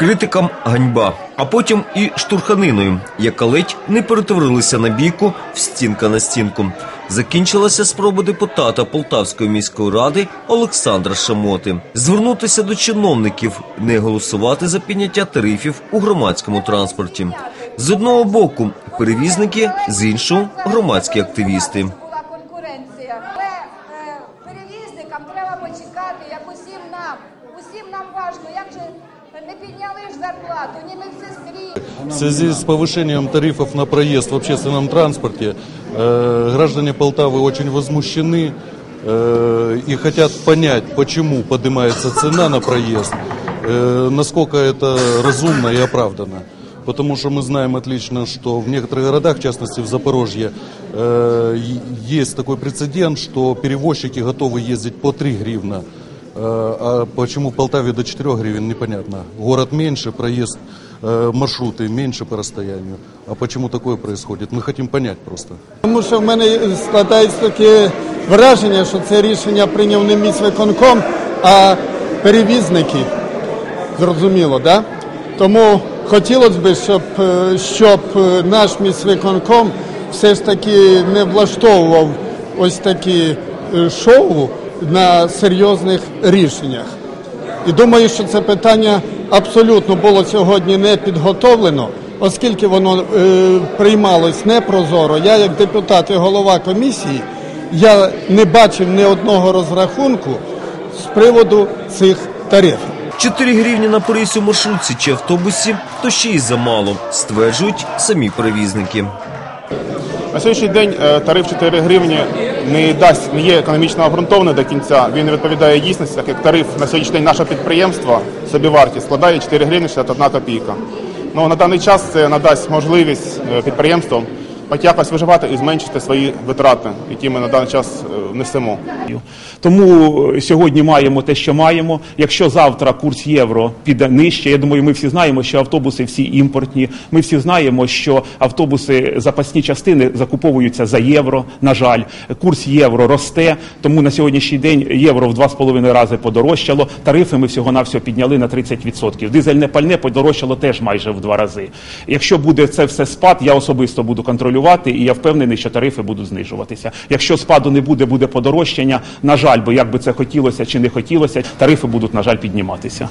критикам ганьба, а потім і штурханиною, яка ледь не перетворилася на бійку в стінка на стінку. Закінчилася спроба депутата Полтавської міської ради Олександра Шамоти звернутися до чиновників, не голосувати за підняття тарифів у громадському транспорті. З одного боку перевізники, з іншого громадські активісти. конкуренція. Але е, перевізникам треба почекати, як усім нам. Усім нам важно, як же не підняли ж зарплату, ні медсестрі. В связи с повышением тарифов на проезд в общественном транспорте э, граждане Полтавы очень возмущены э, и хотят понять, почему поднимается цена на проезд, э, насколько это разумно и оправдано. Потому что мы знаем отлично, что в некоторых городах, в частности в Запорожье, э, е- есть такой прецедент, что перевозчики готовы ездить по 3 гривна. Э, А почему в Полтаве до 4 гривен, непонятно. Город меньше, проезд, э, маршруты меньше по расстоянию. А почему такое происходит? Мы хотим понять просто. Тому що в мене складається таке враження, що це рішення прийняв не міськвиконком, а перевізники. Зрозуміло, да? Тому хотілося б, щоб, е, щоб е, наш міськвиконком все ж таки не влаштовував ось такі е, шоу на серйозних рішеннях. І думаю, що це питання абсолютно було сьогодні не підготовлено, оскільки воно е, приймалось непрозоро. Я, як депутат і голова комісії, я не бачив ні одного розрахунку з приводу цих тарифів. 4 гривні на проїзд у маршрутці чи автобусі то ще й замало, стверджують самі перевізники. На сьогоднішній день е, тариф 4 гривні не дасть не є економічно обґрунтований до кінця. Він не відповідає дійсності, так як тариф на сьогоднішній день нашого підприємства собівартість складає 4 гривні 61 копійка. Ну на даний час це надасть можливість е, підприємствам хоч якось виживати і зменшити свої витрати, які ми на даний час е, несемо. Тому е, сьогодні маємо те, що маємо. Якщо завтра курс євро піде нижче, я думаю, ми всі знаємо, що автобуси всі імпортні. Ми всі знаємо, що автобуси запасні частини закуповуються за євро. На жаль, курс євро росте. Тому на сьогоднішній день євро в 2,5 рази подорожчало. Тарифи ми всього навсього підняли на 30%. Дизельне пальне подорожчало теж майже в два рази. Якщо буде це все спад, я особисто буду контролювати, і я впевнений, що тарифи будуть знижуватися. Якщо спаду не буде, буде подорожчання. На жаль, бо як би це хотілося чи не хотілося, тарифи будуть на жаль підніматися.